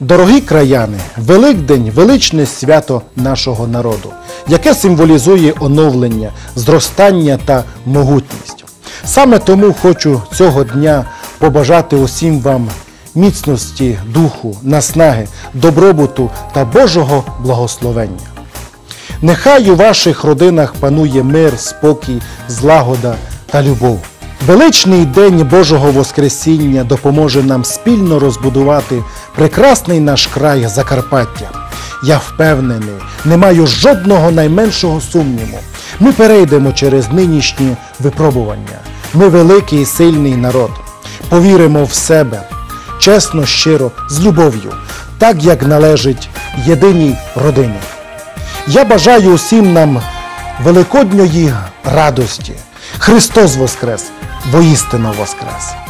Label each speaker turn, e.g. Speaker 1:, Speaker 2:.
Speaker 1: Дорогі краяни, Великдень величне свято нашого народу, яке символізує оновлення, зростання та могутність. Саме тому хочу цього дня побажати усім вам міцності духу, наснаги, добробуту та Божого благословення. Нехай у ваших родинах панує мир, спокій, злагода та любов. Величний день Божого Воскресіння допоможе нам спільно розбудувати прекрасний наш край Закарпаття. Я впевнений, не маю жодного найменшого сумніву. Ми перейдемо через нинішні випробування. Ми великий і сильний народ. Повіримо в себе, чесно, щиро, з любов'ю, так як належить єдиній родині. Я бажаю усім нам великодньої радості. Христос Воскрес! Воістину Воскрес!